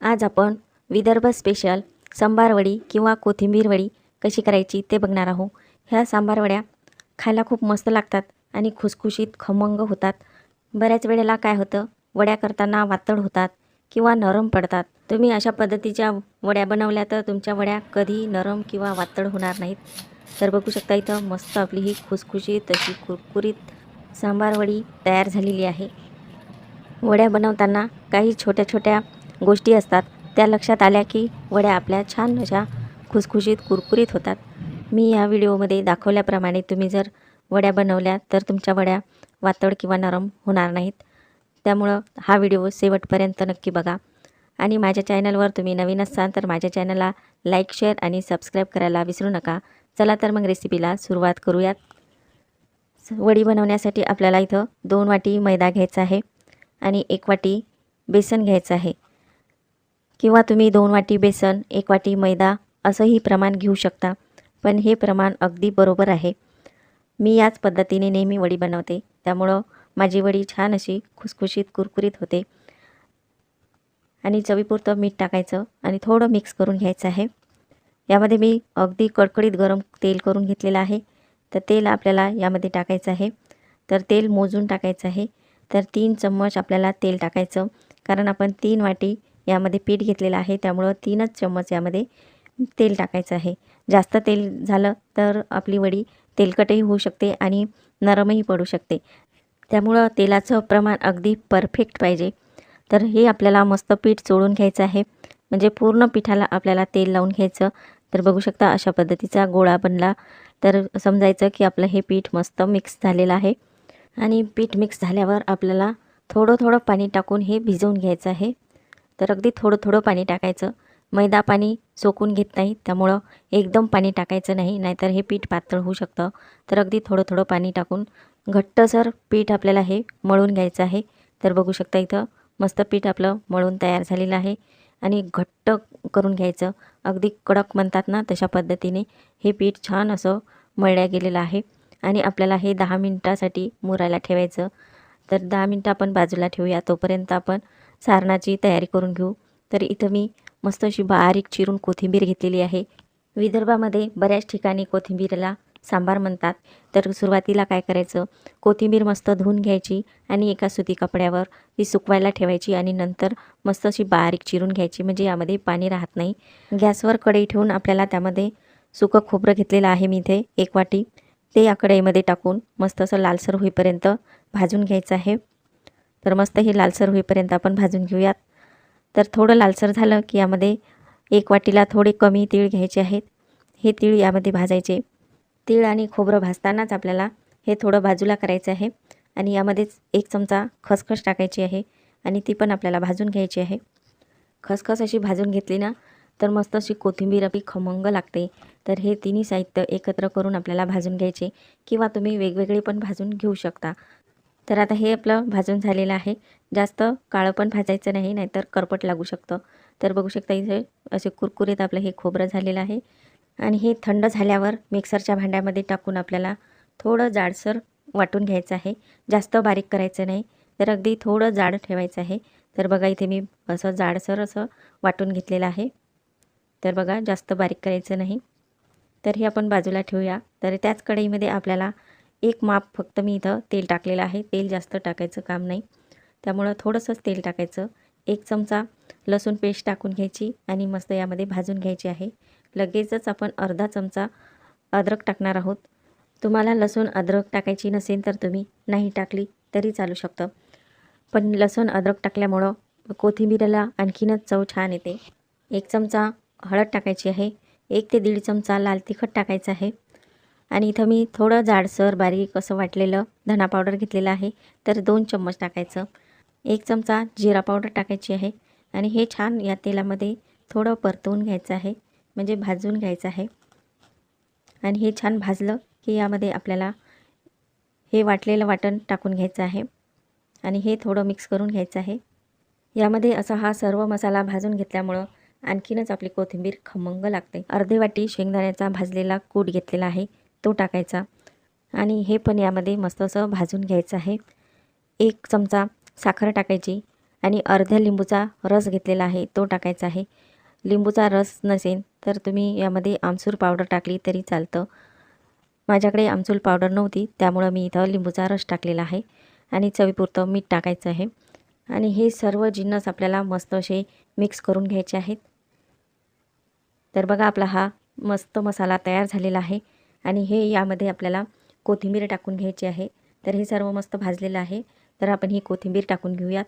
आज आपण विदर्भ स्पेशल सांबारवडी किंवा कोथिंबीरवडी कशी करायची ते बघणार आहोत. ह्या सांबारवड्या खायला खूप मस्त लागतात आणि खुसखुशीत खमंग होतात. बऱ्याच वेळेला काय होतं वड्या करताना वातड होतात किंवा नरम पडतात. तुम्ही अशा पद्धतीच्या वड्या बनवल्या तर तुमच्या वड्या कधी नरम किंवा वातड होणार नाहीत. तर बघू शकता इथं मस्त आपली ही खुसखुशीत अशी कुरकुरीत सांबारवडी तयार झालेली आहे. वड्या बनवताना काही छोट्या छोट्या गोष्टी असतात त्या लक्षात आल्या की वड्या आपल्या छान अशा खुसखुशीत कुरकुरीत होतात. मी या व्हिडिओमध्ये दाखवल्याप्रमाणे तुम्ही जर वड्या बनवल्या तर तुमच्या वड्या वातड किंवा नरम होणार नाहीत. त्यामुळं हा व्हिडिओ शेवटपर्यंत नक्की बघा. आणि माझ्या चॅनलवर तुम्ही नवीन असाल तर माझ्या चॅनलला लाईक शेअर आणि सबस्क्राईब करायला विसरू नका. चला तर मग रेसिपीला सुरुवात करूयात. वडी बनवण्यासाठी आपल्याला इथं दोन वाटी मैदा घ्यायचा आहे आणि एक वाटी बेसन घ्यायचं आहे. किंवा तुम्ही दोन वाटी बेसन एक वाटी मैदा असंही प्रमाण घेऊ शकता पण हे प्रमाण अगदी बरोबर आहे. मी याच पद्धतीने नेहमी वडी बनवते. त्यामुळं माझी वडी छान अशी खुसखुशीत कुरकुरीत होते. आणि चवीपुरतं मीठ टाकायचं आणि थोडं मिक्स करून घ्यायचं आहे. यामध्ये मी अगदी कडकडीत गरम तेल करून घेतलेलं आहे. तर तेल आपल्याला यामध्ये टाकायचं आहे. तर तेल मोजून टाकायचं आहे. तर तीन चम्मच आपल्याला तेल टाकायचं. कारण आपण तीन वाटी यामध्ये पीठ घेतलेलं आहे. त्यामुळं तीनच चम्मच यामध्ये तेल टाकायचं आहे. जास्त तेल झालं तर आपली वडी तेलकटही होऊ शकते आणि नरमही पडू शकते. त्यामुळं तेलाचं प्रमाण अगदी परफेक्ट पाहिजे. तर हे आपल्याला मस्त पीठ चोळून घ्यायचं आहे. म्हणजे पूर्ण पिठाला आपल्याला तेल लावून घ्यायचं. तर बघू शकता अशा पद्धतीचा गोळा बनला. तर समजायचं की आपलं हे पीठ मस्त मिक्स झालेलं आहे. आणि पीठ मिक्स झाल्यावर आपल्याला थोडं थोडं पाणी टाकून हे भिजवून घ्यायचं आहे. तर अगदी थोडं थोडं पाणी टाकायचं. मैदा पाणी सोकून घेत नाही त्यामुळं एकदम पाणी टाकायचं नाही नाहीतर हे पीठ पातळ होऊ शकतं. तर अगदी थोडं थोडं पाणी टाकून घट्टसर पीठ आपल्याला हे मळून घ्यायचं आहे. तर बघू शकता इथं मस्त पीठ आपलं मळून तयार झालेलं आहे आणि घट्ट करून घ्यायचं. अगदी कडक म्हणतात ना तशा पद्धतीने हे पीठ छान असं मळल्या गेलेलं आहे आणि आपल्याला हे दहा मिनटासाठी मुरायला ठेवायचं. तर दहा मिनटं आपण बाजूला ठेवूया. तोपर्यंत आपण सारणाची तयारी करून घेऊ. तर इथं मी मस्त अशी बारीक चिरून कोथिंबीर घेतलेली आहे. विदर्भामध्ये बऱ्याच ठिकाणी कोथिंबीरला सांबार म्हणतात. तर सुरुवातीला काय करायचं? कोथिंबीर मस्त धुवून घ्यायची आणि एका सुती कपड्यावर ती सुकवायला ठेवायची आणि नंतर मस्त अशी बारीक चिरून घ्यायची. म्हणजे यामध्ये पाणी राहत नाही. गॅसवर कढई ठेवून आपल्याला त्यामध्ये सुकं खोबरं घेतलेलं आहे मी इथे एक वाटी. ते या कढईमध्ये टाकून मस्त असं लालसर होईपर्यंत भाजून घ्यायचं आहे. तर मस्त हे लालसर होईपर्यंत आपण भाजून घेऊयात. तर थोडं लालसर झालं की यामध्ये एक वाटीला थोडे कमी तीळ घ्यायचे आहेत. हे तीळ यामध्ये भाजायचे. तीळ आणि खोबरं भाजतानाच आपल्याला हे थोडं बाजूला करायचं आहे आणि यामध्येच एक चमचा खसखस टाकायची आहे आणि ती पण आपल्याला भाजून घ्यायची आहे. खसखस अशी भाजून घेतली ना तर मस्त अशी कोथिंबीर आपली खमंग लागते. तर हे तिन्ही साहित्य एकत्र करून आपल्याला भाजून घ्यायचे किंवा तुम्ही वेगवेगळे पण भाजून घेऊ शकता. तर आता हे आपलं भाजून झालेलं आहे. जास्त काळं पण भाजायचं नाही नाहीतर करपट लागू शकतं. तर बघू शकता इथे असे कुरकुरीत आपलं हे खोबरं झालेलं आहे. आणि हे थंड झाल्यावर मिक्सरच्या भांड्यामध्ये टाकून आपल्याला थोडं जाडसर वाटून घ्यायचं आहे. जास्त बारीक करायचं नाही तर अगदी थोडं जाड ठेवायचं आहे. तर बघा इथे मी असं जाडसर असं वाटून घेतलेलं आहे. तर बघा जास्त बारीक करायचं नाही. तर हे आपण बाजूला ठेवूया. तर त्याच कढईमध्ये आपल्याला एक माप फक्त मी इथं तेल टाकलेलं आहे. तेल जास्त टाकायचं काम नाही. त्यामुळं थोडंसंच तेल टाकायचं. एक चमचा लसूण पेस्ट टाकून घ्यायची आणि मस्त यामध्ये भाजून घ्यायची आहे. लगेचच आपण अर्धा चमचा अद्रक टाकणार आहोत. तुम्हाला लसूण अद्रक टाकायची नसेल तर तुम्ही नाही टाकली तरी चालू शकतं. पण लसूण अद्रक टाकल्यामुळं कोथिंबीरला आणखीनच चव छान येते. एक चमचा हळद टाकायची आहे. एक ते दीड चमचा लाल तिखट टाकायचं आहे. आणि इथं मी थोडं जाडसर बारीक असं वाटलेलं धना पावडर घेतलेलं आहे. तर दोन चम्मच टाकायचं. एक चमचा जिरा पावडर टाकायची आहे. आणि हे छान या तेलामध्ये थोडं परतवून घ्यायचं आहे. म्हणजे भाजून घ्यायचं आहे. आणि हे छान भाजलं की यामध्ये आपल्याला हे वाटलेलं वाटण टाकून घ्यायचं आहे. आणि हे थोडं मिक्स करून घ्यायचं आहे. यामध्ये असा हा सर्व मसाला भाजून घेतल्यामुळं आणखीनच आपली कोथिंबीर खमंग लागते. अर्धे वाटी शेंगदाण्याचा भाजलेला कूट घेतलेला आहे. तो टाकायचा. आणि हे पण यामध्ये मस्त असं भाजून घ्यायचं आहे. एक चमचा साखर टाकायची आणि अर्ध्या लिंबूचा रस घेतलेला आहे तो टाकायचा आहे. लिंबूचा रस नसेल तर तुम्ही यामध्ये आमसूर पावडर टाकली तरी चालतं. माझ्याकडे आमसूल पावडर नव्हती त्यामुळं मी इथं लिंबूचा रस टाकलेला आहे आणि चवीपुरतं मीठ टाकायचं आहे. आणि हे सर्व जिन्नस आपल्याला मस्त असे मिक्स करून घ्यायचे आहेत. तर बघा आपला हा मस्त मसाला तयार झालेला आहे. आणि हे यामध्ये आपल्याला कोथिंबीर टाकून घ्यायची आहे. तर हे सर्व मस्त भाजलेलं आहे. तर आपण ही कोथिंबीर टाकून घेऊयात.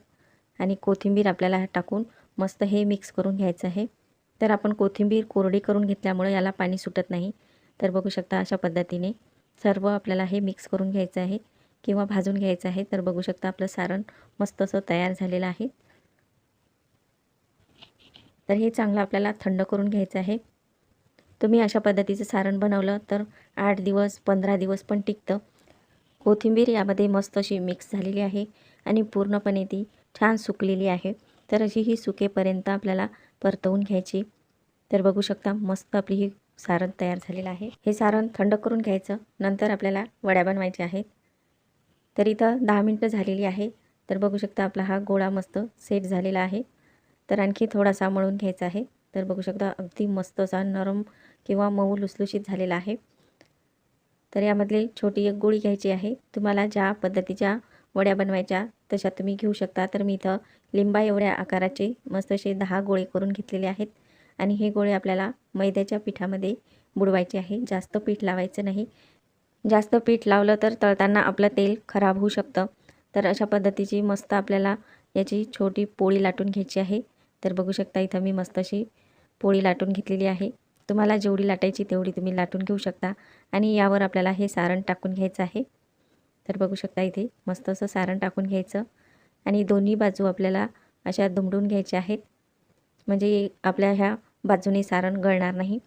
आणि कोथिंबीर आपल्याला टाकून मस्त हे मिक्स करून घ्यायचं आहे. तर आपण कोथिंबीर कोरडी करून घेतल्यामुळे याला पाणी सुटत नाही. तर बघू शकता अशा पद्धतीने सर्व आपल्याला हे मिक्स करून घ्यायचं आहे. किंवा भाजून घ्यायचं आहे. तर बघू शकता आपलं सारण मस्त असं तयार झालेलं आहे. तर हे चांगलं आपल्याला थंड करून घ्यायचं आहे. तुम्ही अशा पद्धतीचं सारण बनवलं. तर आठ दिवस पंधरा दिवस पण टिकतं. कोथिंबीर यामध्ये मस्त अशी मिक्स झालेली आहे आणि पूर्णपणे ती छान सुकलेली आहे. तर अशी ही सुकेपर्यंत आपल्याला परतवून घ्यायची. तर बघू शकता मस्त आपली ही सारण तयार झालेलं आहे. हे सारण थंड करून घ्यायचं. नंतर आपल्याला वड्या बनवायच्या आहेत. तर इथं दहा मिनटं झालेली आहे. तर बघू शकता आपला हा गोळा मस्त सेट झालेला आहे. तर आणखी थोडासा मळून घ्यायचा आहे. तर बघू शकता अगदी मस्त असा नरम किंवा मऊ लुसलुशीत झालेला आहे. तर यामधली छोटी एक गोळी घ्यायची आहे. तुम्हाला ज्या पद्धतीच्या वड्या बनवायच्या तशा तुम्ही घेऊ शकता. तर मी इथं लिंबा एवढ्या आकाराचे मस्त असे दहा गोळे करून घेतलेले आहेत. आणि हे गोळे आपल्याला मैद्याच्या पिठामध्ये बुडवायचे आहे. जास्त पीठ लावायचं नाही. जास्त पीठ लावलं तर तळताना आपलं तेल खराब होऊ शकतं. तर अशा पद्धतीची मस्त आपल्याला याची छोटी पोळी लाटून घ्यायची आहे. तर बघू शकता इथं मी मस्त अशी पोळी लाटून घेतलेली आहे. तुम्हाला जेवढी लाटायची तेवढी तुम्ही लाटून घेऊ शकता. आणि यावर आपल्याला हे सारण टाकून घ्यायचं आहे. तर बघू शकता इथे मस्त असं सारण टाकून घ्यायचं. आणि दोन्ही बाजू आपल्याला अशा दुमडून घ्यायच्या आहेत. म्हणजे आपल्या ह्या बाजूने सारण गळणार नाही.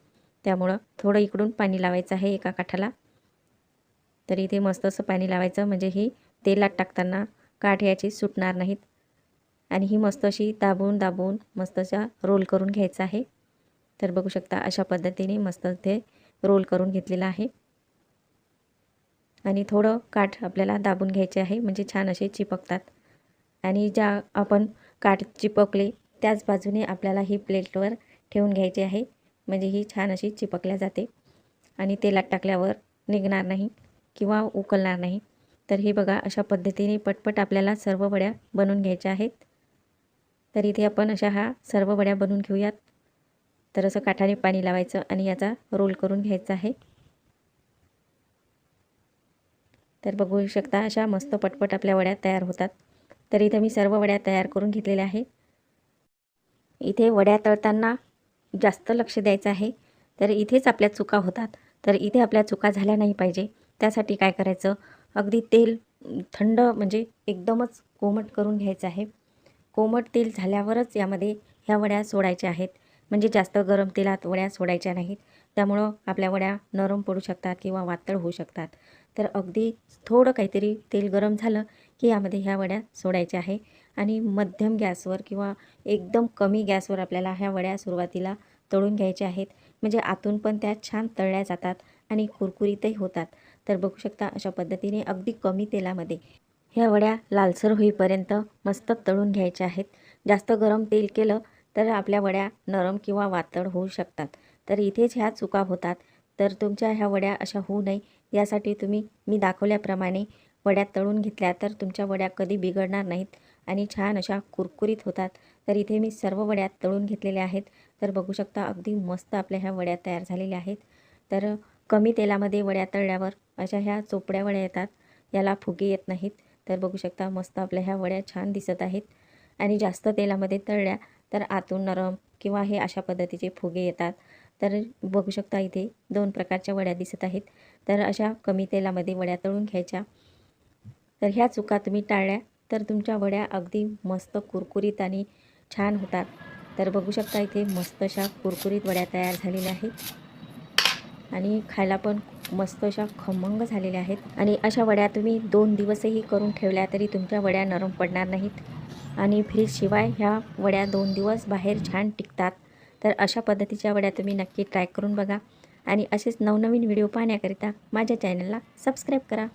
त्यामुळं थोडं इकडून पाणी लावायचं आहे एका काठाला. तर इथे मस्त असं पाणी लावायचं. म्हणजे ही तेलात टाकताना काठ याची सुटणार नाहीत. आणि ही मस्त अशी दाबून दाबून मस्त अशा रोल करून घ्यायचं आहे. तर बघू शकता अशा पद्धतीने मस्त ते रोल करून घेतलेलं आहे. आणि थोडं काठ आपल्याला दाबून घ्यायचे आहे म्हणजे छान असे चिपकतात. आणि ज्या आपण काठ चिपकले त्याच बाजूने आपल्याला ही प्लेटवर ठेवून घ्यायची आहे म्हणजे ही छान अशी चिपकल्या जाते. आणि तेलात टाकल्यावर निघणार नाही किंवा उकलणार नाही. तर हे बघा अशा पद्धतीने पटपट आपल्याला सर्व वड्या बनवून घ्यायच्या आहेत. तर इथे आपण अशा हा सर्व वड्या बनवून घेऊयात. तर असं काठाने पाणी लावायचं आणि याचा रोल करून घ्यायचा आहे. तर बघू शकता अशा मस्त पटपट आपल्या वड्या तयार होतात. तर इथे मी सर्व वड्या तयार करून घेतलेल्या आहे इथे वड्या तळताना जास्त लक्ष द्यायचं आहे. तर इथेच आपल्या चुका होतात. तर इथे आपल्या चुका झाल्या नाही पाहिजे. त्यासाठी काय करायचं? अगदी तेल थंड म्हणजे एकदमच कोमट करून घ्यायचं आहे. कोमट तेल झाल्यावरच यामध्ये ह्या वड्या सोडायच्या आहेत. म्हणजे जास्त गरम तेलात वड्या सोडायच्या नाहीत. त्यामुळं आपल्या वड्या नरम पडू शकतात किंवा वातळ होऊ शकतात. तर अगदी थोडं काहीतरी तेल गरम झालं की यामध्ये ह्या वड्या सोडायच्या आहे. आणि मध्यम गॅसवर किंवा एकदम कमी गॅसवर आपल्याला ह्या वड्या सुरुवातीला तळून घ्यायच्या आहेत. म्हणजे आतून पण त्या छान तळल्या जातात आणि कुरकुरीतही होतात. तर बघू शकता अशा पद्धतीने अगदी कमी तेलामध्ये ह्या वड्या लालसर होईपर्यंत मस्त तळून घ्यायच्या आहेत. जास्त गरम तेल केलं तर आपल्या वड्या नरम किंवा वातळ होऊ शकतात. तर इथेच ह्या चुका होतात. तर तुमच्या ह्या वड्या अशा होऊ नये. यासाठी तुम्ही मी दाखवल्याप्रमाणे वड्या तळून घेतल्या तर तुमच्या वड्या कधी बिघडणार नाहीत आणि छान अशा कुरकुरीत होतात. तर इथे मी सर्व वड्या तळून घेतलेल्या आहेत. तर बघू शकता अगदी मस्त आपल्या ह्या वड्या तयार झालेल्या आहेत. तर कमी तेलामध्ये वड्या तळल्यावर अशा ह्या चोपड्या वड्या येतात. याला फुगे येत नाहीत. तर बघू शकता मस्त आपल्या ह्या वड्या छान दिसत आहेत. आणि जास्त तेलामध्ये तळल्या तर आतून नरम किंवा हे अशा पद्धतीचे फुगे येतात. तर बघू शकता इथे दोन प्रकारच्या वड्या दिसत आहेत. तर अशा कमी तेलामध्ये वड्या तळून घ्यायच्या. तर ह्या चुका तुम्ही टाळल्या तर तुमच्या वड्या अगदी मस्त कुरकुरीत आणि छान होतात. तर बघू शकता इथे मस्त अशा कुरकुरीत वड्या तयार झालेल्या आहेत. आणि खायला पण मस्त अशा खमंग झालेल्या आहेत. आणि अशा वड्या तुम्ही दोन दिवसही करून ठेवल्या तरी तुमच्या वड्या नरम पडणार नाहीत. आणि फ्रीजशिवाय ह्या वड्या दोन दिवस बाहेर छान टिकतात. तर अशा पद्धतीच्या वड्या तुम्ही नक्की ट्राय करून बघा. आणि असेच नवनवीन व्हिडिओ पाहण्याकरिता माझ्या चॅनलला सबस्क्राईब करा.